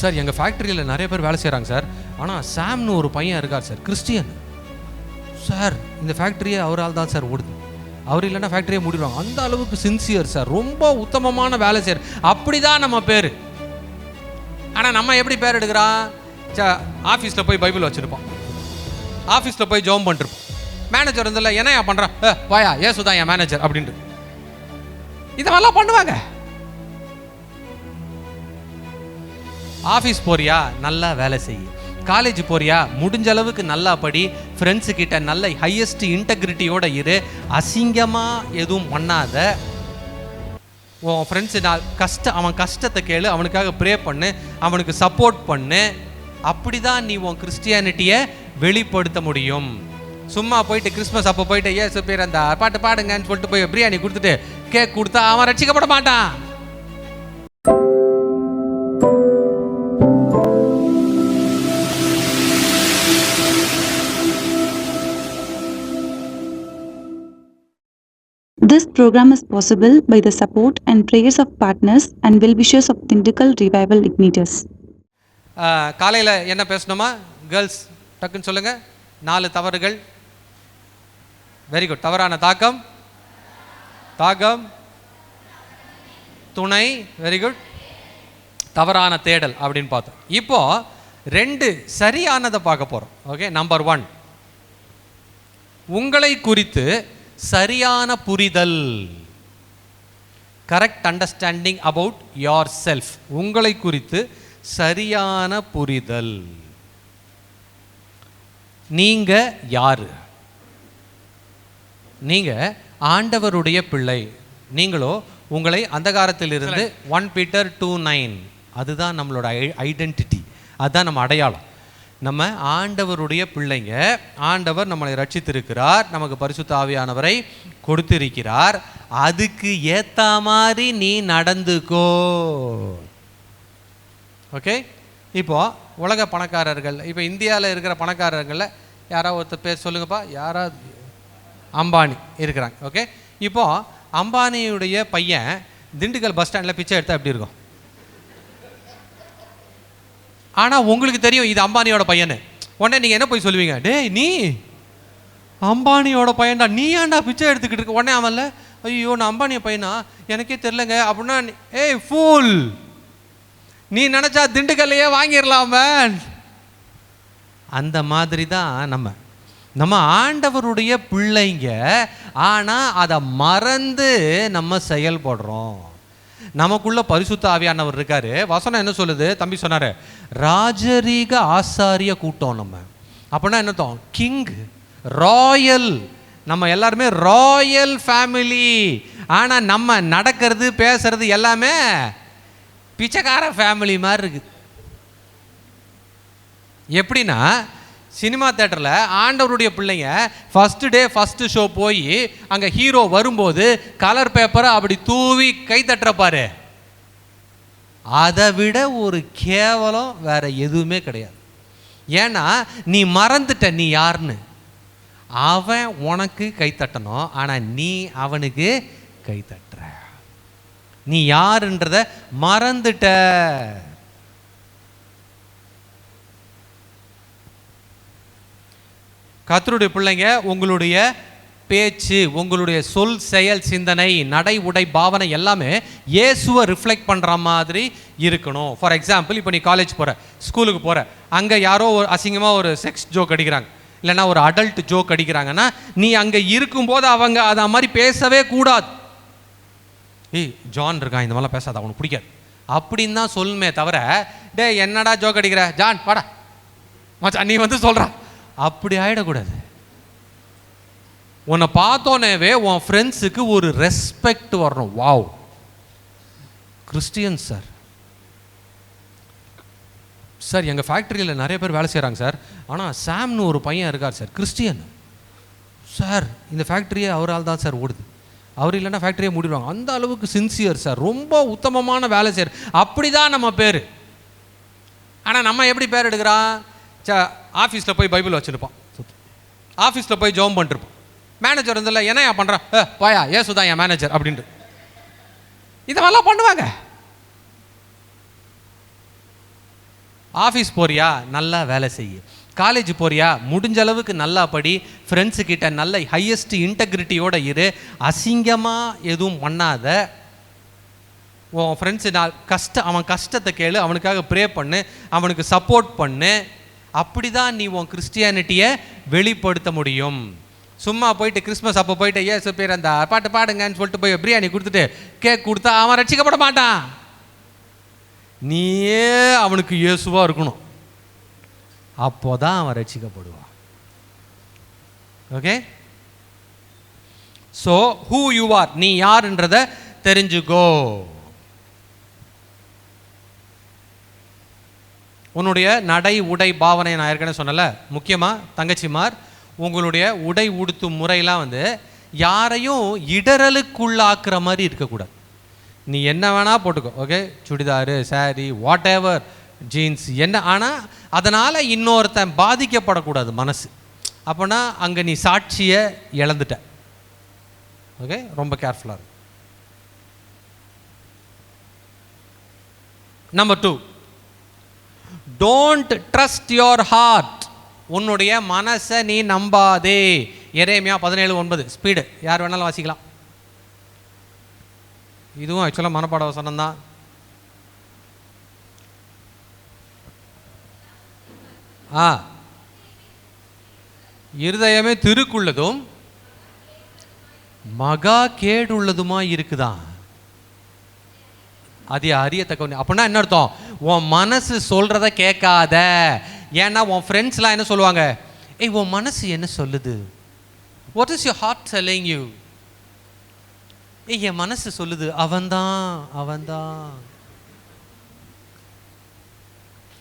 Sir எங்கள் ஃபேக்ட்ரியில் நிறைய பேர் வேலை செய்கிறாங்க சார். ஆனால் சாம்னு ஒரு பையன் இருக்கார் சார் கிறிஸ்டியன். சார் இந்த ஃபேக்ட்ரியே அவரால் தான் சார் ஓடுது. அவர் இல்லைன்னா ஃபேக்ட்ரியை மூடிடுவாங்க. அந்த அளவுக்கு சின்சியர் சார். ரொம்ப உத்தமமான வேலை செய்யற அப்படி தான் நம்ம பேர். ஆனால் நம்ம எப்படி பேர் எடுக்கிறோம்? ச ஆஃபீஸில் போய் பைபிள் வச்சுருப்போம். ஆஃபீஸில் போய் ஜோம் பண்ணிருப்போம். மேனேஜர் இருந்தில்ல என்ன பண்ணுறான் ஏ வாயா ஏசு என் மேனேஜர் அப்படின்ட்டு. இதெல்லாம் பண்ணுவாங்க. ஆஃபீஸ் போறியா? நல்லா வேலை செய். காலேஜ் போறியா? முடிஞ்ச அளவுக்கு நல்லா படி. ஃப்ரெண்ட்ஸு கிட்ட நல்ல ஹையஸ்ட் இன்டெகிரிட்டியோட இரு. அசிங்கமாக எதுவும் பண்ணாத. உன் ஃப்ரெண்ட்ஸு நான் கஷ்ட அவன் கஷ்டத்தை கேளு அவனுக்காக ப்ரே பண்ணு அவனுக்கு சப்போர்ட் பண்ணு. அப்படி தான் நீ உன் கிறிஸ்டியானிட்டியை வெளிப்படுத்த முடியும். சும்மா போயிட்டு கிறிஸ்மஸ் அப்போ போயிட்டு ஏசு பேர் அந்த பாட்டு பாடுங்கன்னு சொல்லிட்டு போய் பிரியாணி கொடுத்துட்டு கேக் கொடுத்தா அவன் ரட்சிக்கப்பட மாட்டான். This program is possible by the support and prayers of partners and well-wishers of Thindical Revival Igniters. காலையில் என்ன பேசணுமா? கேர்ள்ஸ் டக்குன்னு சொல்லுங்கள் நாலு தவறுகள். வெரி குட் தவறான தாக்கம். தாக்கம் துணை. வெரி குட் தவறான தேடல் அப்படின்னு பார்த்தோம். இப்போ ரெண்டு சரியானதை பார்க்க போகிறோம் ஓகே நம்பர் ஒன் உங்களை குறித்து சரியான புரிதல். Correct understanding about yourself உங்களை குறித்து சரியான புரிதல். நீங்க யாரு? நீங்க ஆண்டவருடைய பிள்ளை. நீங்களோ உங்களை அந்தகாரத்திலிருந்து ஒன் பீட்டர் டூ நைன் அதுதான் நம்மளோட ஐடென்டிட்டி அதுதான் நம்ம அடையாளம். நம்ம ஆண்டவருடைய பிள்ளைங்க ஆண்டவர் நம்மளை ரட்சித்திருக்கிறார் நமக்கு பரிசுத்த ஆவியானவரை கொடுத்திருக்கிறார். அதுக்கு ஏற்ற மாதிரி நீ நடந்துக்கோ. ஓகே? இப்போது உலக பணக்காரர்கள் இப்போ இந்தியாவில் இருக்கிற பணக்காரர்களில் யாராவது ஒருத்தர் பேர் சொல்லுங்கப்பா. யாராவது அம்பானி இருக்கிறாங்க ஓகே? இப்போது அம்பானியுடைய பையன் திண்டுக்கல் பஸ் ஸ்டாண்டில் பிச்சை எடுத்தால் எப்படி இருக்கும்? ஆனால் உங்களுக்கு தெரியும் இது அம்பானியோட பையனு. உடனே நீங்கள் என்ன போய் சொல்லுவீங்க? டேய் நீ? அம்பானியோட பையன்டா நீ ஏன்டா பிச்சை எடுத்துக்கிட்டு இருக்க? உடனே அவன்ல ஐயோ நான் அம்பானிய பையனா? எனக்கே தெரிலங்க அப்படின்னா ஏய் ஃபூல் நீ நினச்சா திண்டுக்கல்லையே வாங்கிடலாம் அந்த மாதிரி தான் நம்ம. நம்ம ஆண்டவருடைய பிள்ளைங்க ஆனால் அதை மறந்து நம்ம செயல்படுறோம். நமக்குள்ள பரிசுத்த ஆவியானவர் இருக்காரு. வசனம் என்ன சொல்லுது? தம்பி சொன்னாரு ராஜரீக ஆசாரிய கூட்டம் நம்ம. அப்படின்னா என்னத்தோம் கிங் ராயல் நம்ம எல்லாருமே ராயல் ஃபேமிலி ஆனால் நம்ம நடக்கிறது பேசுறது எல்லாமே பிச்சைக்கார ஃபேமிலி மாதிரி இருக்குது எப்படின்னா சினிமா தேட்டரில் ஆண்டவருடைய பிள்ளைங்க ஃபஸ்ட்டு டே ஃபஸ்ட்டு ஷோ போய் அங்கே ஹீரோ வரும்போது கலர் பேப்பரை அப்படி தூவி கை தட்டுறப்பாரு அதை விட ஒரு கேவலம் வேறு எதுவுமே கிடையாது. ஏன்னா நீ மறந்துட்ட நீ யாருன்னு? அவன் உனக்கு கை தட்டணும் ஆனால் நீ அவனுக்கு கை தட்டுற. நீ யாருன்றத மறந்துட்ட. கத்தருடைய பிள்ளைங்க உங்களுடைய பேச்சு உங்களுடைய சொல் செயல் சிந்தனை நடை உடை பாவனை எல்லாமே இயேசுவை ரிஃப்ளெக்ட் பண்ணுற மாதிரி இருக்கணும். ஃபார் எக்ஸாம்பிள் இப்போ நீ காலேஜ் போகிற ஸ்கூலுக்கு போகிற அங்கே யாரோ ஒரு அசிங்கமாக ஒரு செக்ஸ் ஜோக் அடிக்கிறாங்க. இல்லைன்னா ஒரு அடல்ட் ஜோக் அடிக்கிறாங்கன்னா நீ அங்கே இருக்கும்போது அவங்க அதை மாதிரி பேசவே கூடாது. ஏய் ஜான் இருக்கான் இந்த மாதிரிலாம் பேசாத அவனுக்கு பிடிக்காது. அப்படின்னு தான் சொல்லுமே தவிர டேய் என்னடா ஜோக் அடிக்கிற? ஜான் வாடா. மச்சான் நீ வந்து சொல்கிறான் அப்படி ஆகிடக்கூடாது உன்னை பார்த்தோன்னேவே உன் ஃப்ரெண்ட்ஸுக்கு ஒரு ரெஸ்பெக்ட் வரணும். வாவ் கிறிஸ்டியன் சார் சார் எங்கள் ஃபேக்ட்ரியில் நிறைய பேர் வேலை செய்கிறாங்க சார் ஆனால் சாம்னு ஒரு பையன் இருக்கார் சார் கிறிஸ்டியன் சார் இந்த ஃபேக்ட்ரியே அவரால் தான் சார் ஓடுது. அவர் இல்லைன்னா ஃபேக்ட்ரியே மூடிடுவாங்க. அந்த அளவுக்கு சின்சியர் சார் ரொம்ப உத்தமமான வேலை செய்யற அப்படி தான் நம்ம பேர். ஆனால் நம்ம எப்படி பேர் எடுக்கிறோம்? ச ஆஃபீஸில் போய் பைபிள் வச்சுருப்போம் ஆஃபீஸில் போய் ஜோம் பண்ணிருப்போம் மேனேஜர் இருந்தில்ல ஏன் பண்ணுறான் ஏ போயா ஏசு சுதா என் மேனேஜர் அப்படின்ட்டு. இதெல்லாம் பண்ணுவாங்க. ஆஃபீஸ் போறியா? நல்லா வேலை செய்யு. காலேஜ் போறியா? முடிஞ்ச அளவுக்கு நல்லா படி. ஃப்ரெண்ட்ஸு கிட்ட நல்ல ஹையஸ்ட் இன்டெகிரிட்டியோட இரு. அசிங்கமாக எதுவும் பண்ணாத. உன் ஃப்ரெண்ட்ஸு நான் கஷ்ட அவன் கஷ்டத்தை கேளு. அவனுக்காக ப்ரே பண்ணு. அவனுக்கு சப்போர்ட் பண்ணு. அப்படி தான் நீ உன் கிறிஸ்டியானிட்டியை வெளிப்படுத்த முடியும். சும்மா போயிட்டு கிறிஸ்மஸ் அப்போ போயிட்டு ஏசு பேர் அந்த பாட்டு பாடுங்கன்னு சொல்லிட்டு போய் பிரியாணி கொடுத்துட்டு கேக் கொடுத்தா அவன் ரட்சிக்கப்பட மாட்டான். நீயே அவனுக்கு இயேசுவாக இருக்கணும். அப்போதான் அவன் ரட்சிக்கப்படுவான். Okay so who you are நீ யாருன்றத தெரிஞ்சுக்கோ. உன்னுடைய நடை உடை பாவனை நான் ஏற்கனவே சொன்னல முக்கியமாக தங்கச்சிமார் உங்களுடைய உடை உடுத்தும் முறையெல்லாம் வந்து யாரையும் இடரலுக்குள்ளாக்குற மாதிரி இருக்கக்கூடாது. நீ என்ன வேணால் போட்டுக்கோ okay churidar sari whatever jeans என்ன ஆனால் அதனால் இன்னொருத்தன் பாதிக்கப்படக்கூடாது மனசு. அப்போனா அங்கே நீ சாட்சியை இழந்துட்ட. ஓகே ரொம்ப கேர்ஃபுல்லாக இருக்கும் number two don't trust your heart உன்னுடைய மனசை நீ நம்பாதே. எரேமியா பதினேழு ஒன்பது. ஸ்பீடு யார் வேணாலும் வாசிக்கலாம். இதுவும் ஆக்சுவலாக மனப்பாட வசனம் தான். ஆ. இருதயமே திருக்குள்ளதும் மகா கேடுள்ளதுமா இருக்குதான். அது அறியத்தக்க அப்படின்னா என்ன அர்த்தம்? உன் மனசு சொல்கிறத கேட்காத. ஏன்னா உன் ஃப்ரெண்ட்ஸ்லாம் என்ன சொல்லுவாங்க? ஏய் உன் மனசு என்ன சொல்லுது? What is your heart telling you ஏய் என் மனசு சொல்லுது. அவன்தான் அவன்தான்.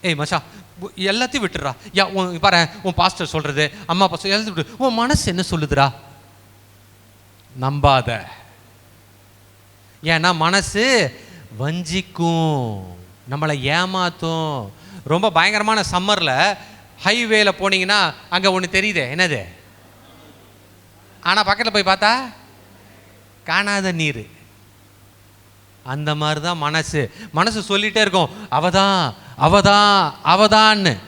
ஏய் மச்சா எல்லாத்தையும் விட்டுறா யா உன் பாரு உன் பாஸ்டர் சொல்றது அம்மா அப்பா எல்லாத்தையும் விட்டு உன் மனசு என்ன சொல்லுதுடா? நம்பாத. ஏன்னா மனசு வஞ்சிக்கும். நம்மளை ஏமாத்தும். ரொம்ப பயங்கரமான சம்மரில் ஹைவேல போனீங்கன்னா அங்கே ஒன்று தெரியுதே என்னது? ஆனால் பக்கத்தில் போய் பார்த்தா காணாத நீர். அந்த மாதிரி தான் மனசு. மனசு சொல்லிகிட்டே இருக்கும் அவதான் அவதான் அவதான்னு.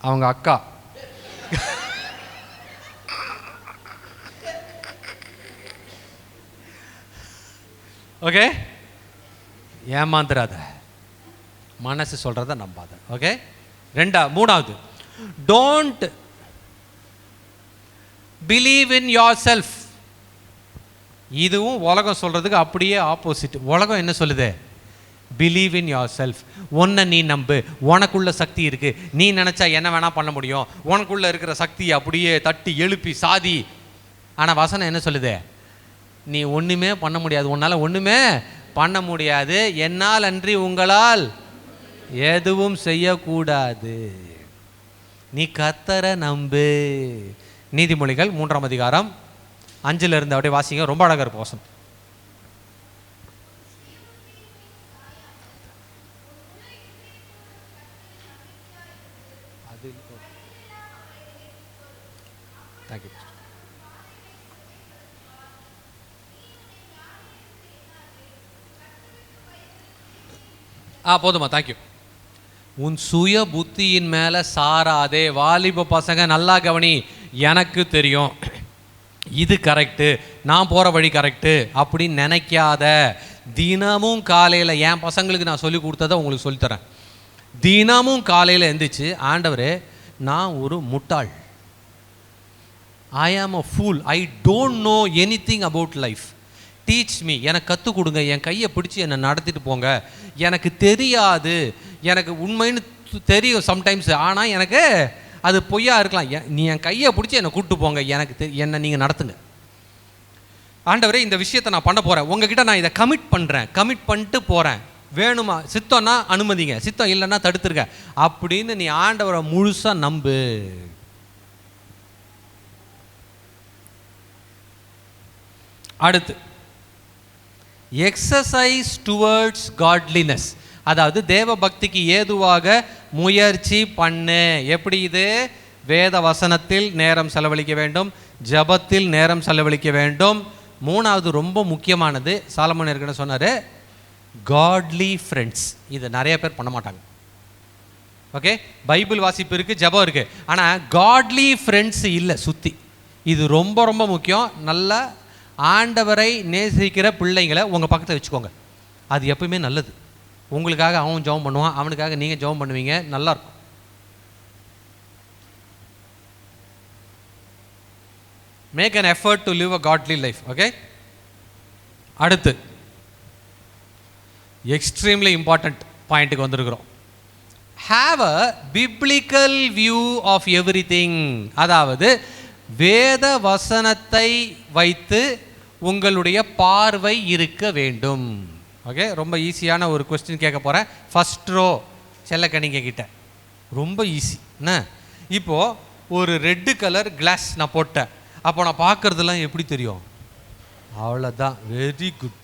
அவங்க அக்கா ஓகே ஏமாந்துடாத மனசு சொல்கிறத நம்பாத. ஓகே ரெண்டா மூணாவது. Don't believe in yourself இதுவும் உலகம் சொல்கிறதுக்கு அப்படியே ஆப்போசிட் உலகம் என்ன சொல்லுது? பிலீவ் இன் யோர் செல்ஃப் ஒன்றை நீ நம்பு. உனக்குள்ள சக்தி இருக்குது நீ நினச்சா என்ன வேணால் பண்ண முடியும். உனக்குள்ளே இருக்கிற சக்தியை அப்படியே தட்டி எழுப்பி சாதி. ஆனால் வசனம் என்ன சொல்லுது? நீ ஒன்றுமே பண்ண முடியாது. உன்னால் ஒன்றுமே பண்ண முடியாது. என்னால் அன்றி உங்களால் எதுவும் செய்யக்கூடாது. நீ கத்தரை நம்பு. நீதிமொழிகள் மூன்றாம் அதிகாரம் அஞ்சுல இருந்து அப்படியே வாசிங்க. ரொம்ப அழகாக இருக்கும் வசனம். ஆ போதுமா தேங்க்யூ உன் சுய புத்தியின் மேலே சாராதே வாலிப பசங்க நல்லா கவனி எனக்கு தெரியும். இது கரெக்டு நான் போகிற வழி கரெக்டு அப்படின்னு நினைக்காத. தினமும் காலையில் என் பசங்களுக்கு நான் சொல்லி கொடுத்ததை உங்களுக்கு சொல்லித்தரேன் தினமும் காலையில் எந்திரிச்சு ஆண்டவர் நான் ஒரு முட்டாள். I am a fool I don't know anything about life teach me எனக்கு கற்றுக் கொடுங்க. என் கையை பிடிச்சி என்னை நடத்திட்டு போங்க. எனக்கு தெரியாது. எனக்கு உண்மைன்னு தெரியும் சம்டைம்ஸ் ஆனால் எனக்கு அது பொய்யா இருக்கலாம். நீ என் கையை பிடிச்சி என்னை கூப்பிட்டு போங்க. எனக்கு தெ என்னை நீங்கள் நடத்துங்க. ஆண்டவரே இந்த விஷயத்தை நான் பண்ண போகிறேன் உங்ககிட்ட நான் இதை கமிட் பண்ணுறேன் கமிட் பண்ணிட்டு போகிறேன் வேணுமா? சித்தம்னா அனுமதிங்க. சித்தம் இல்லைன்னா தடுத்துருங்க. அப்படின்னு நீ ஆண்டவரை முழுசாக நம்பு. அடுத்து எக்ஸசைஸ் டுவர்ட்ஸ் காட்லினஸ் அதாவது தேவ பக்திக்கு ஏதுவாக முயற்சி பண்ணு. எப்படி இது? வேத வசனத்தில் நேரம் செலவழிக்க வேண்டும். ஜெபத்தில் நேரம் செலவழிக்க வேண்டும். மூணாவது ரொம்ப முக்கியமானது. சாலமன் ஏற்கனவே சொன்னார் காட்லி ஃப்ரெண்ட்ஸ் இது நிறைய பேர் பண்ண மாட்டாங்க. ஓகே பைபிள் வாசிப்பு இருக்குது ஜெபம் இருக்குது ஆனால் காட்லி ஃப்ரெண்ட்ஸ் இல்லை சுற்றி இது ரொம்ப ரொம்ப முக்கியம். நல்லா ஆண்டவரை நேசிக்கிற பிள்ளைங்களை உங்கள் பக்கத்தில் வச்சுக்கோங்க. அது எப்பவுமே நல்லது. உங்களுக்காக அவன் ஜெபம் பண்ணுவான் அவனுக்காக நீங்கள் ஜெபம் பண்ணுவீங்க நல்லா இருக்கும். Make an effort to live a godly life okay அடுத்து எக்ஸ்ட்ரீம்லி இம்பார்ட்டண்ட் பாயிண்ட்டுக்கு வந்திருக்கிறோம். Have a biblical view of every அதாவது வேத வசனத்தை வைத்து உங்களுடைய பார்வை இருக்க வேண்டும். ஓகே ரொம்ப ஈஸியான ஒரு கொஸ்டின் கேட்க போகிறேன் ஃபஸ்ட் ரோ செல்லக்கணிங்க கிட்ட. ரொம்ப ஈஸி என்ன? இப்போது ஒரு ரெட்டு கலர் கிளாஸ் நான் போட்டேன். அப்போ நான் பார்க்குறதெல்லாம் எப்படி தெரியும்? அவ்வளோதான் வெரி குட்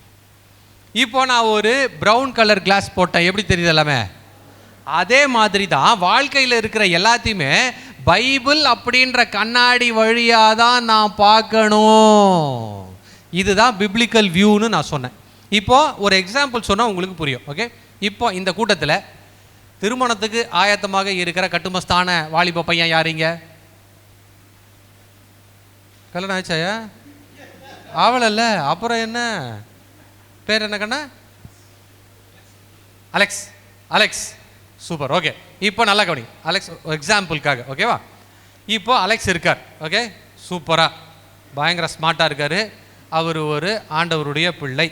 இப்போ நான் ஒரு ப்ரௌன் கலர் கிளாஸ் போட்டேன். எப்படி தெரியுது எல்லாமே? அதே மாதிரி தான் வாழ்க்கையில் இருக்கிற எல்லாத்தையுமே பைபிள் அப்படின்ற கண்ணாடி வழியாக தான் நான் பார்க்கணும். இதுதான் பிப்ளிக்கல் வியூன்னு நான் சொன்னேன். இப்போது ஒரு எக்ஸாம்பிள் சொன்னால் உங்களுக்கு புரியும் ஓகே இப்போ இந்த கூட்டத்தில் திருமணத்துக்கு ஆயத்தமாக இருக்கிற கட்டுமஸ்தான வாலிப பையன் யாருங்க கல்யாணம் ஆச்சாயா ஆவலல்ல அப்புறம் என்ன? பேர் என்ன கண்ணா? Alex Alex. சூப்பர் ஓகே இப்போ நல்லா கவனி. அலெக்ஸ் எக்ஸாம்பிளுக்காக ஓகேவா இப்போ அலெக்ஸ் இருக்கார் ஓகே சூப்பராக பயங்கர ஸ்மார்ட்டாக இருக்கார். அவர் ஒரு ஆண்டவருடைய பிள்ளை.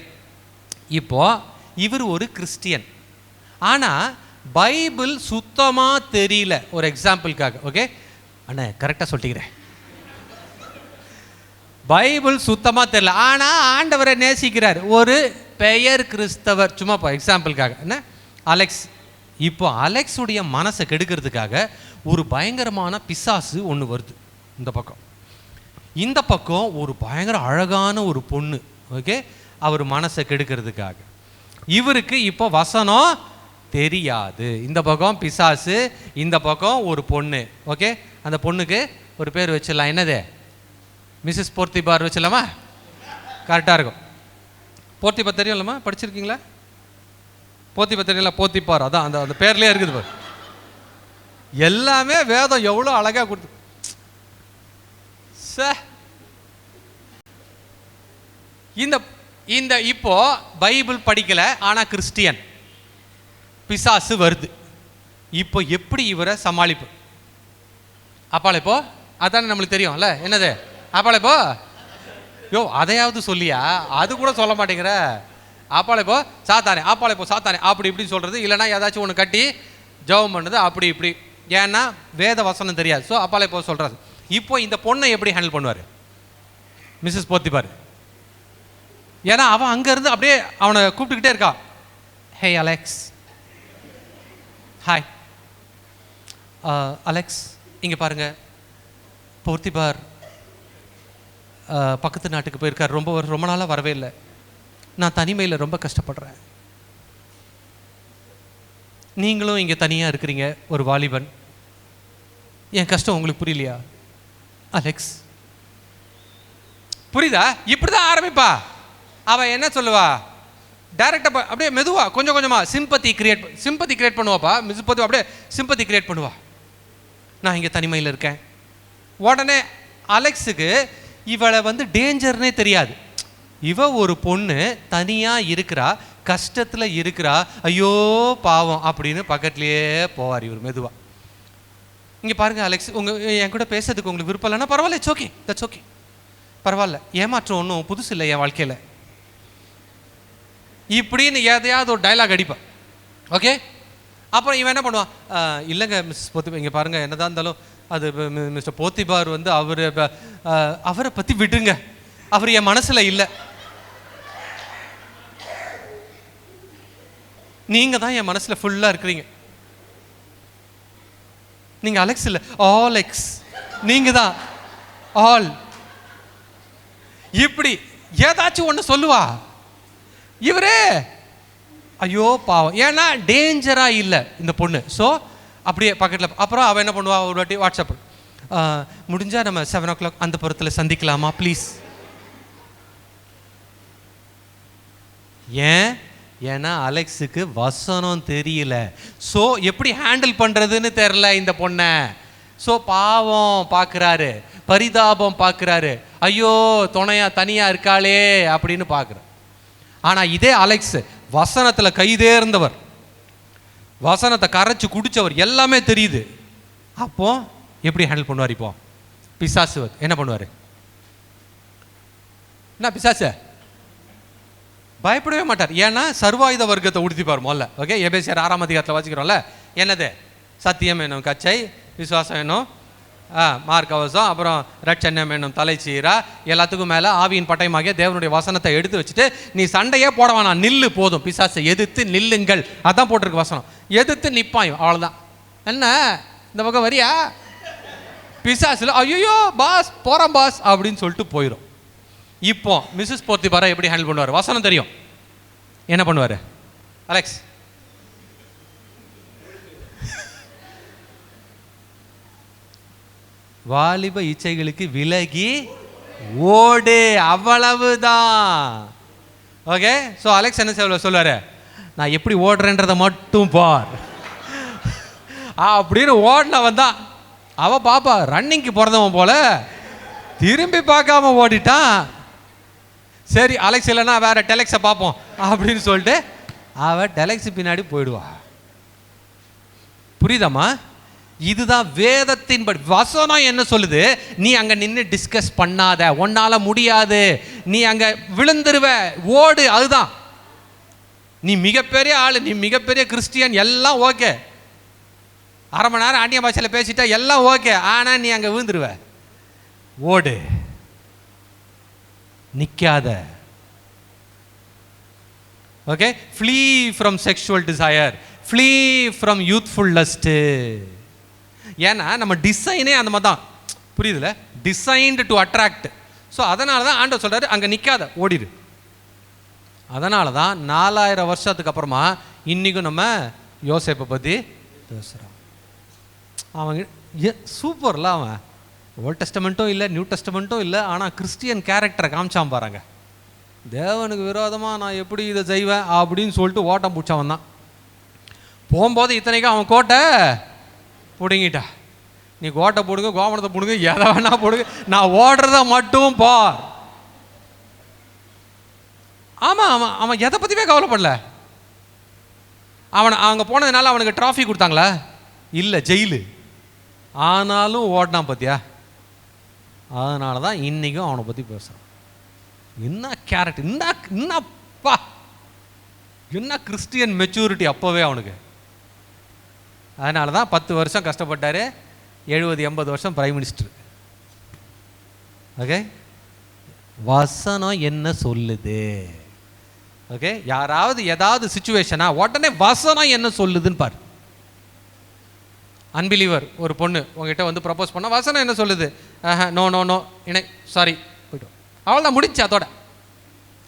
இப்போது இவர் ஒரு கிறிஸ்டியன். ஆனால் பைபிள் சுத்தமாக தெரியல ஒரு எக்ஸாம்பிளுக்காக ஓகே அண்ணே கரெக்டாக சொல்லிக்கிறேன் பைபிள் சுத்தமாக தெரியல. ஆனால் ஆண்டவரை நேசிக்கிறார். ஒரு பெயர் கிறிஸ்தவர். சும்மா இப்போ எக்ஸாம்பிளுக்காக என்ன? அலெக்ஸ் இப்போ அலெக்ஸுடைய மனசை கெடுக்கிறதுக்காக ஒரு பயங்கரமான பிசாசு ஒன்று வருது. இந்த பக்கம். இந்த பக்கம் ஒரு பயங்கர அழகான ஒரு பொண்ணு. ஓகே? அவர் மனசை கெடுக்கிறதுக்காக. இவருக்கு இப்போ வசனம் தெரியாது. இந்த பக்கம் பிசாசு இந்த பக்கம் ஒரு பொண்ணு. ஓகே? அந்த பொண்ணுக்கு ஒரு பேர் வச்சிடலாம். என்னது? மிஸ்ஸஸ் போர்த்திபார் வச்சிடலாமா? கரெக்டாக இருக்கும். போர்த்திபார் தெரியும்லம்மா? படிச்சிருக்கீங்களா? போத்தி தெரியல போத்திப்பார். அதான் அந்த அந்த பேர்லேயே இருக்குது பார். எல்லாமே வேதம் எவ்வளோ அழகாக கொடுத்து சே. இந்த இந்த இப்போ பைபிள் படிக்கல ஆனா கிறிஸ்டியன். பிசாசு வருது. இப்போ எப்படி இவரை சமாளிப்பு? அப்பால இப்போ அதானே நம்மளுக்கு தெரியும்ல என்னது? அப்பால இப்போ யோ அதையாவது சொல்லியா? அது கூட சொல்ல மாட்டேங்கிற. அப்பால போ சாத்தானே அப்பால போ சாத்தானே அப்படி இப்படி சொல்கிறது இல்லைன்னா ஏதாச்சும் ஒன்று கட்டி ஜெபம் பண்ணுது அப்படி இப்படி. ஏன்னா வேத வசனம் தெரியாது. ஸோ அப்பால போக சொல்கிறாரு இப்போ இந்த பொண்ணை எப்படி ஹேண்டில் பண்ணுவார்? Mrs Potiphar. ஏன்னா அவன் அங்கேருந்து அப்படியே அவனை கூப்பிட்டுக்கிட்டே இருக்கா. Hey Alex hi Alex uh, இங்கே பாருங்கள் போர்த்திபார் uh, பக்கத்து நாட்டுக்கு போயிருக்கார். ரொம்ப வரு- ரொம்ப நாளாக வரவே இல்லை. நான் தனிமையில் ரொம்ப கஷ்டப்படுறேன். நீங்களும் இங்கே தனியாக இருக்கிறீங்க ஒரு வாலிபன். என் கஷ்டம் உங்களுக்கு புரியலையா? அலெக்ஸ். புரியுதா? இப்படி தான் ஆரம்பிப்பா. அவள் என்ன சொல்லுவா? டைரக்டாக அப்படியே மெதுவா கொஞ்சம் கொஞ்சமாக சிம்பத்தி கிரியேட் சிம்பத்தி கிரியேட் பண்ணுவாப்பா. மிஸ் அப்படியே சிம்பத்தி கிரியேட் பண்ணுவா. நான் இங்கே தனிமையில் இருக்கேன். உடனே அலெக்ஸுக்கு இவளை வந்து டேஞ்சர்னே தெரியாது. இவ ஒரு பொண்ணு தனியாக இருக்கிறா கஷ்டத்தில் இருக்கிறா ஐயோ பாவம் அப்படின்னு பக்கத்துலேயே போவார் இவர் மெதுவா. இங்கே பாருங்க அலெக்ஸ் உங்க என் கூட பேசுறதுக்கு உங்களுக்கு விருப்பம் இல்லைன்னா பரவாயில்ல இட்ஸ் ஓகே தட்ஸ் ஓகே பரவாயில்ல ஏமாற்றம் ஒன்றும் புதுசு இல்லை என் வாழ்க்கையில். இப்படின்னு எதையாவது ஒரு டைலாக் அடிப்பேன் ஓகே அப்புறம் இவன் என்ன பண்ணுவான்? இல்லைங்க மிஸ் போத்தி இங்கே பாருங்கள் என்னதான் இருந்தாலும் அது மிஸ்டர் போத்திபார் வந்து அவர் அவரை பற்றி விடுங்க. அவர் என் மனசில் இல்லை. நீங்கள் தான் என் மனசில் ஃபுல்லாக இருக்கிறீங்க. நீங்கள் அலெக்ஸ் இல்லை ஆல் எக்ஸ் நீங்கள் தான் ஆல் இப்படி ஏதாச்சும் ஒன்று சொல்லுவா. இவரே. ஐயோ பாவம். ஏன்னா டேஞ்சராக இல்லை இந்த பொண்ணு. ஸோ அப்படியே பக்கத்தில் அப்புறம் அவள் என்ன பண்ணுவா? ஒரு வாட்டி வாட்ஸ்அப் முடிஞ்சால் நம்ம செவன் ஓ கிளாக் அந்த புறத்தில் சந்திக்கலாமா ப்ளீஸ் ஏன்? ஏன்னா அலெக்ஸுக்கு வசனம் தெரியல. ஸோ எப்படி ஹேண்டில் பண்ணுறதுன்னு தெரில இந்த பொண்ணை. ஸோ பாவம் பார்க்குறாரு பரிதாபம் பார்க்குறாரு ஐயோ துணையா தனியாக இருக்காளே அப்படின்னு பார்க்குறாரு ஆனால் இதே அலெக்ஸ் வசனத்தில் கைதேர்ந்தவர் வசனத்தை கரைச்சி குடித்தவர் எல்லாமே தெரியுது. அப்போ எப்படி ஹேண்டில் பண்ணுவார் இப்போ? பிசாசு என்ன பண்ணுவார்? என்ன பிசாசு? பயப்படவே மாட்டார். ஏன்னா சர்வாயுத வர்க்கத்தை உடுத்திப்பார் முதல்ல. ஓகே எபேசியர் ஆறாம் அதிகாரத்தில் வச்சுக்கிறோம்ல என்னது? சத்தியம் என்னும் கச்சை விசுவாசம் என்னும் ஆ மார்க்கவசம் அப்புறம் ரட்சண்யம் என்னும் தலைச்சீரா எல்லாத்துக்கும் மேலே ஆவியின் பட்டயமாகிய தேவனுடைய வசனத்தை எடுத்து வச்சுட்டு நீ சண்டையே போட வேணாம் நில்லு போதும். பிசாசை எதிர்த்து நில்லுங்கள். அதான் போட்டிருக்கு வசனம். எதிர்த்து நிற்பாயும் அவ்வளோதான் என்ன? இந்த பக்கம் வரியா? பிசாசில் ஐயோ பாஸ் போகிறோம் பாஸ் அப்படின்னு சொல்லிட்டு போயிடும் இப்போ மிஸ்ஸஸ் போர்த்திபாரா எப்படி ஹேண்டில் பண்ணுவார்? வசனம் தெரியும். என்ன பண்ணுவார்? அலெக்ஸ் வாலிப இச்சைகளுக்கு விலகி ஓடு அவ்வளவுதான். ஓகே ஸோ அலெக்ஸ் என்ன சொல்ல சொல்லுவார்? நான் எப்படி ஓடுறேன்றதை மட்டும் பார். அப்படின்னு ஓடினவன் தான் அவள் பாப்பா ரன்னிங்க்கு பிறந்தவன் போல திரும்பி பார்க்காம ஓடிட்டான். சரி அலெக்ஸ் இல்லைனா வேறு டெலெக்ஸை பார்ப்போம் அப்படின்னு சொல்லிட்டு அவள் டெலெக்ஸ் பின்னாடி போயிடுவா. புரியுதாம்மா? இதுதான் வேதத்தின்படி வசனம் என்ன சொல்லுது? நீ அங்கே நின்று டிஸ்கஸ் பண்ணாத. உன்னால் முடியாது. நீ அங்கே விழுந்துருவ. ஓடு அதுதான். நீ மிகப்பெரிய ஆள் நீ மிகப்பெரிய கிறிஸ்டியன் எல்லாம் ஓகே. அரை மணி நேரம் ஆண்டிய பாஷையில் பேசிட்டா எல்லாம் ஓகே. ஆனால் நீ அங்கே விழுந்துருவ. ஓடு. நிற்காத okay flee from sexual desire flee from youthful lust ஏன்னா நம்ம டிசைனே அந்த மாதிரி தான். புரியுதுல? டிசைன்டு டு அட்ராக்ட் ஸோ அதனால தான் ஆண்டவர் சொல்கிறாரு அங்கே நிற்காத ஓடிடு அதனால தான் நாலாயிரம் வருஷத்துக்கு அப்புறமா இன்றைக்கும் நம்ம யோசேப்பை பற்றி பேசுகிறோம் அவன் சூப்பர்ல அவன் ஓல்ட் டெஸ்டமெண்ட்டும் இல்லை நியூ டெஸ்டமெண்ட்டும் இல்லை ஆனால் கிறிஸ்டியன் கேரக்டரை காமிச்சான் பாருங்க. தேவனுக்கு விரோதமாக நான் எப்படி இதை செய்வேன் அப்படின்னு சொல்லிட்டு ஓட்டம் பிடிச்சவன் தான். போகும்போது இத்தனைக்கும் அவன் கோட்டை பிடுங்கிட்டா. நீ கோட்டை போடுங்க கோமணத்தை போடுங்க எதை வேணா போடுங்க நான் ஓடுறத மட்டும் பார் ஆமாம் அவன் அவன் எதை பற்றியுமே கவலைப்படல. அவனை அவங்க போனதுனால அவனுக்கு ட்ராஃபி கொடுத்தாங்களா? இல்லை ஜெயிலு. ஆனாலும் ஓடினான் பார்த்தியா அதனால தான் இன்றைக்கும் அவனை பற்றி பேசுகிறான் என்ன கேரக்டர் என்ன என்னப்பா? என்ன கிறிஸ்டியன் மெச்சூரிட்டி அப்போவே அவனுக்கு? அதனால தான் பத்து வருஷம் கஷ்டப்பட்டார் எழுபது எண்பது வருஷம் பிரைம் மினிஸ்டர் ஓகே வசனம் என்ன சொல்லுது? ஓகே யாராவது ஏதாவது சுச்சுவேஷனா உடனே வசனம் என்ன சொல்லுதுன்னு பார். அன்பிலீவர் ஒரு பொண்ணு உங்ககிட்ட வந்து ப்ரப்போஸ் பண்ண வசனம் என்ன சொல்லுது? நோ நோ நோ இணை சாரி போய்ட்டு அவள் தான் முடிச்சு அதோட.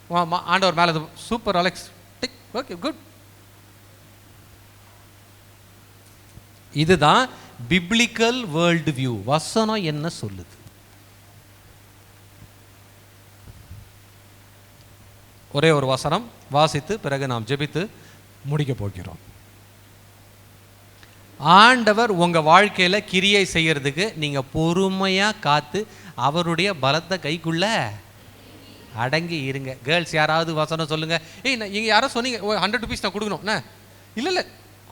வா, மா- ஆண்டவர் மேலே super Alex tick okay good இதுதான் பிப்ளிக்கல் வேர்ல்டு வியூ வசனம் என்ன சொல்லுது? ஒரே ஒரு வசனம். வாசித்து பிறகு நாம் ஜெபித்து முடிக்க போகிறோம். ஆண்டவர் உங்கள் வாழ்க்கையில் கிரியை செய்கிறதுக்கு நீங்கள் பொறுமையாக காத்து அவருடைய பலத்த கைக்குள்ள அடங்கி இருங்க. கேர்ள்ஸ் யாராவது வசனம் சொல்லுங்கள் ஏய் நான் இங்கே யாரோ சொன்னீங்க ஹண்ட்ரட் ருபீஸ் நான் கொடுக்கணும். என்ன? இல்லை இல்லை.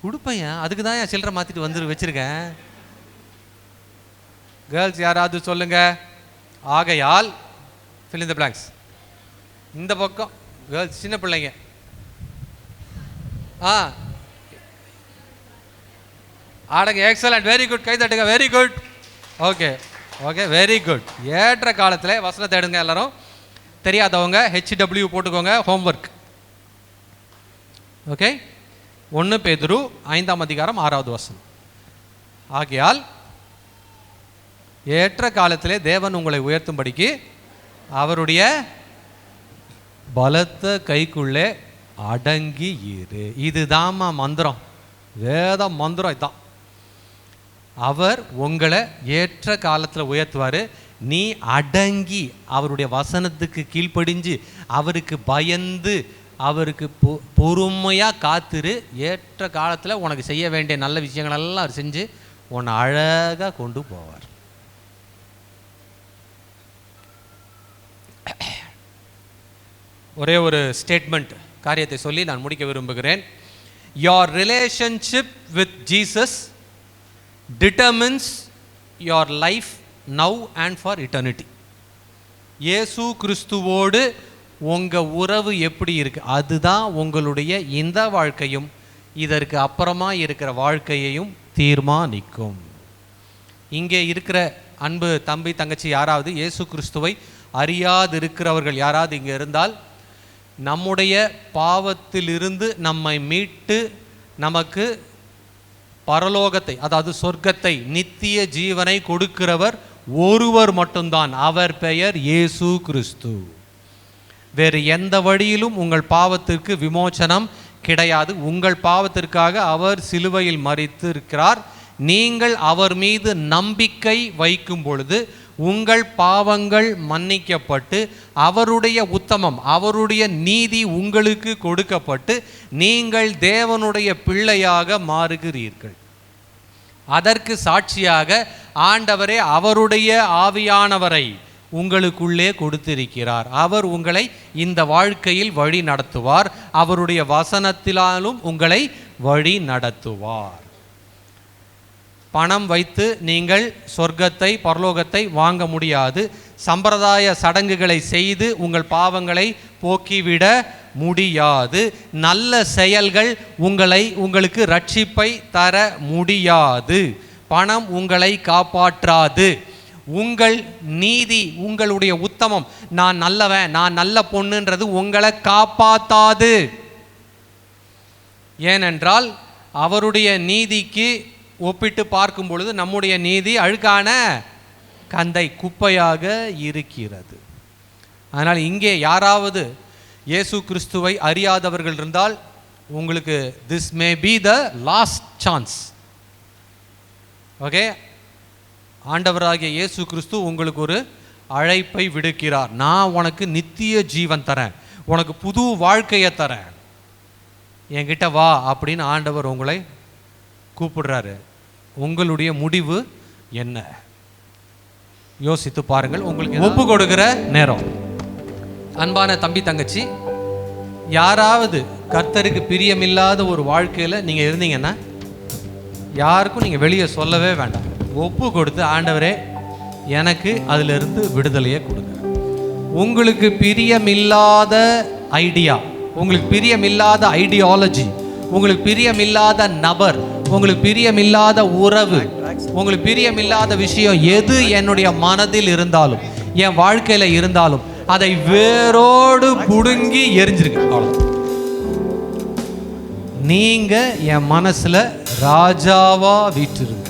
கொடுப்பேன். அதுக்கு தான் என் சில்லறை மாற்றிட்டு வந்து வச்சுருக்கேன். கேர்ள்ஸ் யாராவது சொல்லுங்க. ஆகையால் ஃபில் in the இந்த பக்கம் கேர்ள்ஸ் சின்ன பிள்ளைங்க. ஆ ஆடங்க எக்ஸலண்ட் வெரி குட் கை தட்டுங்க. Very good okay okay very good ஏற்ற காலத்தில் வசனத்தை எடுங்க எல்லாரும். தெரியாதவங்க ஹெச்டபிள்யூ போட்டுக்கோங்க. ஹோம்ஒர்க் ஓகே ஒன்று பேதுரு ஐந்தாம் அதிகாரம் ஆறாவது வசனம். ஆகையால் ஏற்ற காலத்திலே தேவன் உங்களை உயர்த்தும்படிக்கு அவருடைய பலத்த கைக்குள்ளே அடங்கி இரு. இதுதாம்மா மந்திரம். வேத மந்திரம் இதுதான் அவர் உங்களை ஏற்ற காலத்தில் உயர்த்துவார். நீ அடங்கி அவருடைய வசனத்துக்கு கீழ்ப்படிஞ்சு அவருக்கு பயந்து அவருக்கு பொ பொறுமையாக காத்துரு. ஏற்ற காலத்தில் உனக்கு செய்ய வேண்டிய நல்ல விஷயங்களெல்லாம் அவர் செஞ்சு உன்னை அழகாக கொண்டு போவார். ஒரே ஒரு ஸ்டேட்மெண்ட் காரியத்தை சொல்லி நான் முடிக்க விரும்புகிறேன். யார் relationship with Jesus determines your life now and for eternity இயேசு கிறிஸ்துவோடு உங்கள் உறவு எப்படி இருக்கு? அதுதான் உங்களுடைய இந்த வாழ்க்கையும் இதற்கு அப்புறமா இருக்கிற வாழ்க்கையையும் தீர்மானிக்கும். இங்கே இருக்கிற அன்பு தம்பி தங்கச்சி யாராவது இயேசு கிறிஸ்துவை அறியாதிருக்கிறவர்கள் யாராவது இங்கே இருந்தால் நம்முடைய பாவத்திலிருந்து நம்மை மீட்டு நமக்கு பரலோகத்தை அதாவது சொர்க்கத்தை நித்திய ஜீவனை கொடுக்கிறவர் ஒருவர் மட்டும்தான். அவர் பெயர் இயேசு கிறிஸ்து. வேறு எந்த வழியிலும் உங்கள் பாவத்திற்கு விமோசனம் கிடையாது. உங்கள் பாவத்திற்காக அவர் சிலுவையில் மறித்து இருக்கிறார் நீங்கள் அவர் மீது நம்பிக்கை வைக்கும் பொழுது உங்கள் பாவங்கள் மன்னிக்கப்பட்டு அவருடைய உத்தமம் அவருடைய நீதி உங்களுக்கு கொடுக்கப்பட்டு நீங்கள் தேவனுடைய பிள்ளையாக மாறுகிறீர்கள். அதற்கு சாட்சியாக ஆண்டவரே அவருடைய ஆவியானவரை உங்களுக்குள்ளே கொடுத்திருக்கிறார். அவர் உங்களை இந்த வாழ்க்கையில் வழி நடத்துவார். அவருடைய வசனத்திலாலும் உங்களை வழி நடத்துவார். பணம் வைத்து நீங்கள் சொர்க்கத்தை பரலோகத்தை வாங்க முடியாது. சம்பிரதாய சடங்குகளை செய்து உங்கள் பாவங்களை போக்கிவிட முடியாது. நல்ல செயல்கள் உங்களை உங்களுக்கு ரட்சிப்பை தர முடியாது. பணம் உங்களை காப்பாற்றாது. உங்கள் நீதி உங்களுடைய உத்தமம். நான் நல்லவன் நான் நல்ல பொண்ணுன்றது உங்களை காப்பாத்தாது. ஏனென்றால் அவருடைய நீதிக்கு ஒப்பிட்டு பார்க்கும் பொழுது நம்முடைய நீதி அழுக்கான கந்தை குப்பையாக இருக்கிறது. அதனால் இங்கே யாராவது இயேசு கிறிஸ்துவை அறியாதவர்கள் இருந்தால் உங்களுக்கு this may be the last chance okay ஆண்டவராகிய இயேசு கிறிஸ்து உங்களுக்கு ஒரு அழைப்பை விடுக்கிறார். நான் உனக்கு நித்திய ஜீவன் தரேன். உனக்கு புது வாழ்க்கையை தரேன். என்கிட்ட வா அப்படின்னு ஆண்டவர் உங்களை கூப்பிடுறாரு. உங்களுடைய முடிவு என்ன? யோசித்து பாருங்கள் உங்களுக்கு ஒப்பு கொடுக்கிற நேரம். அன்பான தம்பி தங்கச்சி யாராவது கர்த்தருக்கு பிரியமில்லாத ஒரு வாழ்க்கையில் நீங்கள் இருந்தீங்கன்னா யாருக்கும் நீங்கள் வெளியே சொல்லவே வேண்டாம். ஒப்பு கொடுத்து ஆண்டவரே எனக்கு அதிலிருந்து விடுதலையை கொடுங்க. உங்களுக்கு பிரியமில்லாத ஐடியா உங்களுக்கு பிரியமில்லாத ஐடியாலஜி உங்களுக்கு பிரியமில்லாத நபர் உங்களுக்கு பிரியமில்லாத உறவு உங்களுக்கு பிரியமில்லாத விஷயம் எது என்னுடைய மனதில் இருந்தாலும் என் வாழ்க்கையில் இருந்தாலும் அதை வேரோடு புடுங்கி எரிஞ்சிருக்கு அவ்வளோ நீங்க என் மனசுல ராஜாவா வீற்றிருங்க.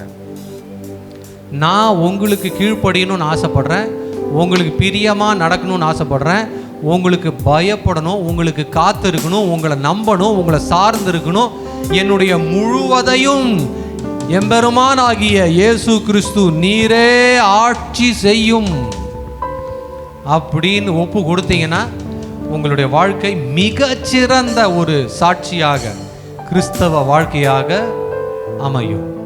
நான் உங்களுக்கு கீழ்ப்படியணும்னு ஆசைப்படுறேன் உங்களுக்கு பிரியமா நடக்கணும்னு ஆசைப்படுறேன் உங்களுக்கு பயப்படணும் உங்களுக்கு காத்திருக்கணும் உங்களை நம்பணும் உங்களை சார்ந்து இருக்கணும் என்னுடைய முழுவதையும் எம்பெருமான் ஆகிய இயேசு கிறிஸ்து நீரே ஆட்சி செய்யும். அப்படின்னு ஒப்பு கொடுத்தீங்கன்னா உங்களுடைய வாழ்க்கை மிகச்சிறந்த ஒரு சாட்சியாக கிறிஸ்தவ வாழ்க்கையாக அமையும்.